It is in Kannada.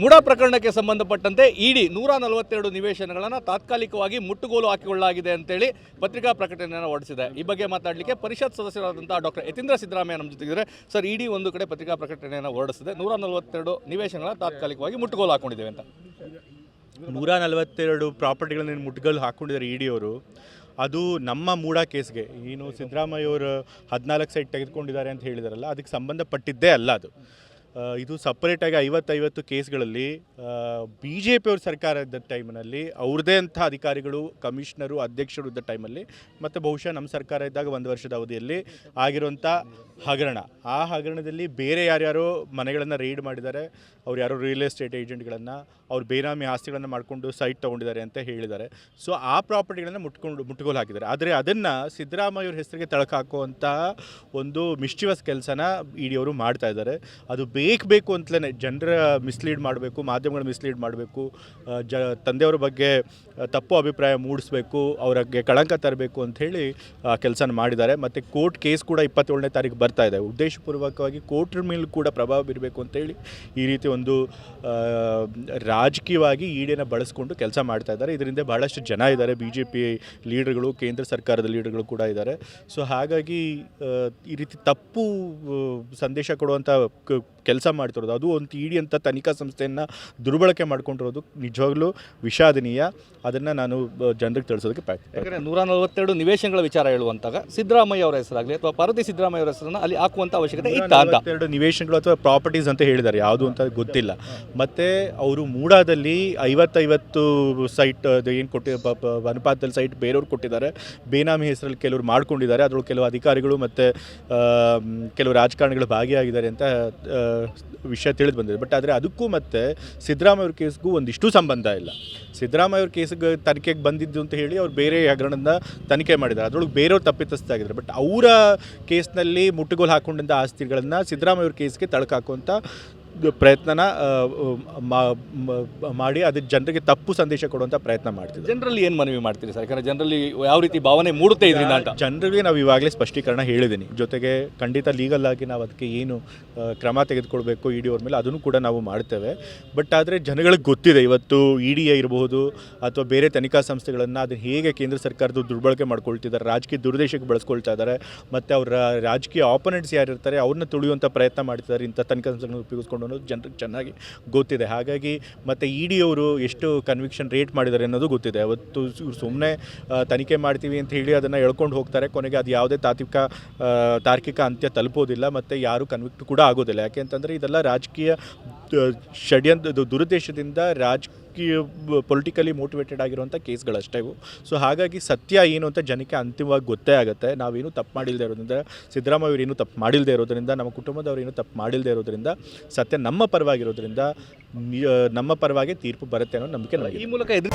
ಮೂಡಾ ಪ್ರಕರಣಕ್ಕೆ ಸಂಬಂಧಪಟ್ಟಂತೆ ಇಡಿ ನೂರ ನಲವತ್ತೆರಡು ನಿವೇಶನಗಳನ್ನು ತಾತ್ಕಾಲಿಕವಾಗಿ ಮುಟ್ಟುಗೋಲು ಹಾಕಿಕೊಳ್ಳಲಾಗಿದೆ ಅಂತೇಳಿ ಪತ್ರಿಕಾ ಪ್ರಕಟಣೆಯನ್ನು ಹೊರಡಿಸಿದೆ. ಈ ಬಗ್ಗೆ ಮಾತಾಡಲಿಕ್ಕೆ ಪರಿಷತ್ ಸದಸ್ಯರಾದಂತಹ ಡಾಕ್ಟರ್ ಯತೀಂದ್ರ ಸಿದ್ದರಾಮಯ್ಯ ನಮ್ಮ ಜೊತೆಗಿದ್ದಾರೆ. ಸರ್, ಇಡಿ ಒಂದು ಕಡೆ ಪತ್ರಿಕಾ ಪ್ರಕಟಣೆಯನ್ನು ಹೊರಡಿಸಿದೆ. ನೂರ ನಲವತ್ತೆರಡು ನಿವೇಶನಗಳನ್ನು ತಾತ್ಕಾಲಿಕವಾಗಿ ಮುಟ್ಟುಗೋಲು ಹಾಕೊಂಡಿದ್ದೇವೆ ಅಂತ. ನೂರ ನಲವತ್ತೆರಡು ಪ್ರಾಪರ್ಟಿಗಳನ್ನ ಮುಟ್ಟುಗೋಲು ಹಾಕೊಂಡಿದ್ದಾರೆ ಇ ಡಿ ಅವರು ಅದು ನಮ್ಮ ಮೂಡ ಕೇಸ್ಗೆ. ಏನು ಸಿದ್ದರಾಮಯ್ಯ ಅವರು ಹದಿನಾಲ್ಕು ಸೈಟ್ ತೆಗೆದುಕೊಂಡಿದ್ದಾರೆ ಅಂತ ಹೇಳಿದಾರಲ್ಲ, ಅದಕ್ಕೆ ಸಂಬಂಧಪಟ್ಟಿದ್ದೇ ಅಲ್ಲ ಅದು. ಇದು ಸಪ್ರೇಟಾಗಿ ಐವತ್ತೈವತ್ತು ಕೇಸ್ಗಳಲ್ಲಿ ಬಿ ಜೆ ಪಿಯವ್ರ ಸರ್ಕಾರ ಇದ್ದ ಟೈಮ್ನಲ್ಲಿ ಅವ್ರದ್ದೇ ಅಂಥ ಅಧಿಕಾರಿಗಳು, ಕಮಿಷನರು, ಅಧ್ಯಕ್ಷರು ಇದ್ದ ಟೈಮಲ್ಲಿ ಮತ್ತು ಬಹುಶಃ ನಮ್ಮ ಸರ್ಕಾರ ಇದ್ದಾಗ ಒಂದು ವರ್ಷದ ಅವಧಿಯಲ್ಲಿ ಆಗಿರುವಂಥ ಹಗರಣ. ಆ ಹಗರಣದಲ್ಲಿ ಬೇರೆ ಯಾರ್ಯಾರೋ ಮನೆಗಳನ್ನು ರೈಡ್ ಮಾಡಿದ್ದಾರೆ, ಅವ್ರು ಯಾರೋ ರಿಯಲ್ ಎಸ್ಟೇಟ್ ಏಜೆಂಟ್ಗಳನ್ನು ಅವ್ರು ಬೇನಾಮಿ ಆಸ್ತಿಗಳನ್ನು ಮಾಡಿಕೊಂಡು ಸೈಟ್ ತೊಗೊಂಡಿದ್ದಾರೆ ಅಂತ ಹೇಳಿದ್ದಾರೆ. ಸೊ ಆ ಪ್ರಾಪರ್ಟಿಗಳನ್ನು ಮುಟ್ಕೊಂಡು ಮುಟ್ಗೋಲು ಹಾಕಿದ್ದಾರೆ ಆದರೆ ಅದನ್ನು ಸಿದ್ದರಾಮಯ್ಯವ್ರ ಹೆಸರಿಗೆ ತಳಕಾಕುವಂಥ ಒಂದು ಮಿಶ್ಚಿವಸ್ ಕೆಲಸನ ಇ ಡಿ ಅವರು ಮಾಡ್ತಾ ಇದ್ದಾರೆ. ಅದು ಬೇಕು ಬೇಕು ಅಂತಲೇ ಜನರ ಮಿಸ್ಲೀಡ್ ಮಾಡಬೇಕು ಮಾಧ್ಯಮಗಳ ಮಿಸ್ಲೀಡ್ ಮಾಡಬೇಕು ಜ ತಂದೆಯವ್ರ ಬಗ್ಗೆ ತಪ್ಪು ಅಭಿಪ್ರಾಯ ಮೂಡಿಸ್ಬೇಕು ಅವ್ರಿಗೆ ಕಳಂಕ ತರಬೇಕು ಅಂಥೇಳಿ ಕೆಲಸನ ಮಾಡಿದ್ದಾರೆ. ಮತ್ತು ಕೋರ್ಟ್ ಕೇಸ್ ಕೂಡ ಇಪ್ಪತ್ತೇಳನೇ ತಾರೀಕು ಬರ್ತಾ ಇದೆ. ಉದ್ದೇಶಪೂರ್ವಕವಾಗಿ ಕೋರ್ಟ್ ಮೇಲೆ ಕೂಡ ಪ್ರಭಾವ ಬೀರಬೇಕು ಅಂತೇಳಿ ಈ ರೀತಿ ಒಂದು ರಾಜಕೀಯವಾಗಿ ಈಡೇನ ಬಳಸ್ಕೊಂಡು ಕೆಲಸ ಮಾಡ್ತಾ ಇದ್ದಾರೆ. ಇದರಿಂದ ಬಹಳಷ್ಟು ಜನ ಇದ್ದಾರೆ. ಬಿ ಜೆ ಪಿ ಲೀಡರ್ಗಳು ಕೇಂದ್ರ ಸರ್ಕಾರದ ಲೀಡರ್ಗಳು ಕೂಡ ಇದ್ದಾರೆ. ಸೊ ಹಾಗಾಗಿ ಈ ರೀತಿ ತಪ್ಪು ಆ, ಸಂದೇಶ ಕೊಡುವಂಥ ಕೆಲಸ ಮಾಡ್ತಿರೋದು. ಅದು ಒಂದು ಇಡಿ ಅಂತ ತನಿಖಾ ಸಂಸ್ಥೆಯನ್ನು ದುರ್ಬಳಕೆ ಮಾಡ್ಕೊಂಡಿರೋದು. ನಿಜವಾಗ್ಲೂ ವಿಷಾದನೀಯ. ಅದನ್ನು ನಾನು ಜನರಿಗೆ ತಿಳಿಸೋದಕ್ಕೆ ಪ್ರಯತ್ನ ಯಾಕಂದರೆ ನೂರ ನಲವತ್ತೆರಡು ನಿವೇಶನಗಳ ವಿಚಾರ ಹೇಳುವಂತಾಗ ಸಿದ್ದರಾಮಯ್ಯ ಅವರ ಹೆಸರಾಗಲಿ ಅಥವಾ ಪಾರ್ವತಿ ಸಿದ್ದರಾಮಯ್ಯ ಅವರ ಹೆಸರನ್ನು ಅಲ್ಲಿ ಹಾಕುವಂಥ ಅವಶ್ಯಕತೆ ಇತ್ತ ಅಂತ. ಎರಡು ನಿವೇಶನಗಳು ಅಥವಾ ಪ್ರಾಪರ್ಟೀಸ್ ಅಂತ ಹೇಳಿದ್ದಾರೆ. ಯಾವುದು ಅಂತ ಗೊತ್ತಿಲ್ಲ. ಮತ್ತು ಅವರು ಮೂಡಾದಲ್ಲಿ ಐವತ್ತೈವತ್ತು ಸೈಟ್ ಅದು ಏನು ಕೊಟ್ಟಿ ಅನುಪಾತದಲ್ಲಿ ಸೈಟ್ ಬೇರೆಯವ್ರು ಕೊಟ್ಟಿದ್ದಾರೆ. ಬೇನಾಮಿ ಹೆಸರಲ್ಲಿ ಕೆಲವರು ಮಾಡ್ಕೊಂಡಿದ್ದಾರೆ. ಅದರೊಳಗೆ ಕೆಲವು ಅಧಿಕಾರಿಗಳು ಮತ್ತು ಕೆಲವು ರಾಜಕಾರಣಿಗಳು ಭಾಗಿಯಾಗಿದ್ದಾರೆ ಅಂತ ವಿಷಯ ತಿಳಿದು ಬಂದಿದೆ. ಬಟ್ ಆದರೆ ಅದಕ್ಕೂ ಮತ್ತು ಸಿದ್ದರಾಮಯ್ಯ ಅವ್ರ ಕೇಸ್ಗೂ ಒಂದಿಷ್ಟು ಸಂಬಂಧ ಇಲ್ಲ. ಸಿದ್ದರಾಮಯ್ಯ ಅವ್ರ ಕೇಸ್ಗೆ ತನಿಖೆಗೆ ಬಂದಿದ್ದು ಅಂತ ಹೇಳಿ ಅವ್ರು ಬೇರೆ ಹಗರಣದ ತನಿಖೆ ಮಾಡಿದ್ದಾರೆ. ಅದರೊಳಗೆ ಬೇರೆಯವ್ರು ತಪ್ಪಿತಸ್ಥಾಗಿದ್ದಾರೆ ಬಟ್ ಅವರ ಕೇಸ್ನಲ್ಲಿ ಮುಟ್ಟುಗೋಲು ಹಾಕೊಂಡಂಥ ಆಸ್ತಿಗಳನ್ನು ಸಿದ್ದರಾಮಯ್ಯ ಅವ್ರ ಕೇಸ್ಗೆ ತಳಕಾಕುವಂಥ ಪ್ರಯತ್ನನ ಮಾಡಿ ಅದಕ್ಕೆ ಜನರಿಗೆ ತಪ್ಪು ಸಂದೇಶ ಕೊಡುವಂಥ ಪ್ರಯತ್ನ ಮಾಡ್ತೀವಿ ಜನರಲ್ಲಿ ಏನು ಮನವಿ ಮಾಡ್ತೀರಿ ಸರ್? ಯಾಕಂದರೆ ಜನರಲ್ಲಿ ಯಾವ ರೀತಿ ಭಾವನೆ ಮೂಡುತ್ತೆ ಇದರಿಂದ ಅಂತ. ಜನರಿಗೆ ನಾವು ಇವಾಗಲೇ ಸ್ಪಷ್ಟೀಕರಣ ಹೇಳಿದ್ದೀನಿ. ಜೊತೆಗೆ ಖಂಡಿತ ಲೀಗಲ್ ಆಗಿ ನಾವು ಅದಕ್ಕೆ ಏನು ಕ್ರಮ ತೆಗೆದುಕೊಳ್ಬೇಕು ಇ ಡಿ ಅವ್ರ ಮೇಲೆ ಅದನ್ನು ಕೂಡ ನಾವು ಮಾಡ್ತೇವೆ. ಬಟ್ ಆದರೆ ಜನಗಳಿಗೆ ಗೊತ್ತಿದೆ ಇವತ್ತು ಇ ಡಿ ಇರಬಹುದು ಅಥವಾ ಬೇರೆ ತನಿಖಾ ಸಂಸ್ಥೆಗಳನ್ನು ಅದನ್ನು ಹೇಗೆ ಕೇಂದ್ರ ಸರ್ಕಾರದ ದುರ್ಬಳಕೆ ಮಾಡ್ಕೊಳ್ತಿದ್ದಾರೆ ರಾಜಕೀಯ ದುರುದ್ದೇಶಕ್ಕೆ ಬಳಸ್ಕೊಳ್ತಾ ಇದ್ದಾರೆ ಮತ್ತು ಅವರ ರಾಜಕೀಯ ಆಪೋನೆಂಟ್ಸ್ ಯಾರಿರ್ತಾರೆ ಅವ್ರನ್ನ ತುಳಿಯುವಂಥ ಪ್ರಯತ್ನ ಮಾಡ್ತಿದ್ದಾರೆ ಇಂಥ ತನಿಖಾ ಸಂಸ್ಥೆಗಳನ್ನು ಉಪಯೋಗಿಸ್ಕೊಂಡು ಅನ್ನೋದು ಜನರಿಗೆ ಚೆನ್ನಾಗಿ ಗೊತ್ತಿದೆ. ಹಾಗಾಗಿ ಮತ್ತು ಇ ಡಿ ಅವರು ಎಷ್ಟು ಕನ್ವಿಕ್ಷನ್ ರೇಟ್ ಮಾಡಿದ್ದಾರೆ ಅನ್ನೋದು ಗೊತ್ತಿದೆ. ಅವತ್ತು ಸುಮ್ಮನೆ ತನಿಖೆ ಮಾಡ್ತೀವಿ ಅಂತ ಹೇಳಿ ಅದನ್ನು ಎಳ್ಕೊಂಡು ಹೋಗ್ತಾರೆ. ಕೊನೆಗೆ ಅದು ಯಾವುದೇ ತಾತ್ವಿಕ ತಾರ್ಕಿಕ ಅಂತ್ಯ ತಲುಪೋದಿಲ್ಲ. ಮತ್ತು ಯಾರು ಕನ್ವಿಕ್ಟ್ ಕೂಡ ಆಗೋದಿಲ್ಲ. ಯಾಕೆ ಅಂತಂದರೆ ಇದೆಲ್ಲ ರಾಜಕೀಯ ಷಡ್ಯಂತ್ರ, ದುರುದ್ದೇಶದಿಂದ ರಾಜಕೀಯ ಪೊಲಿಟಿಕಲಿ ಮೋಟಿವೇಟೆಡ್ ಆಗಿರುವಂಥ ಕೇಸ್ಗಳಷ್ಟೇ ಇವು. ಸೊ ಹಾಗಾಗಿ ಸತ್ಯ ಏನು ಅಂತ ಜನಕ್ಕೆ ಅಂತಿಮವಾಗಿ ಗೊತ್ತೇ ಆಗುತ್ತೆ. ನಾವೇನು ತಪ್ಪು ಮಾಡಿಲ್ಲದೆ ಇರೋದ್ರಿಂದ, ಸಿದ್ದರಾಮಯ್ಯ ಏನು ತಪ್ಪು ಮಾಡಿಲ್ಲದೆ ಇರೋದರಿಂದ, ನಮ್ಮ ಕುಟುಂಬದವರು ಏನು ತಪ್ಪು ಮಾಡಿಲ್ಲದೆ ಇರೋದರಿಂದ, ಸತ್ಯ ನಮ್ಮ ಪರವಾಗಿರೋದ್ರಿಂದ ನಮ್ಮ ಪರವಾಗಿ ತೀರ್ಪು ಬರುತ್ತೆ ಅನ್ನೋ ನಂಬಿಕೆ ಈ ಮೂಲಕ ಎದುರು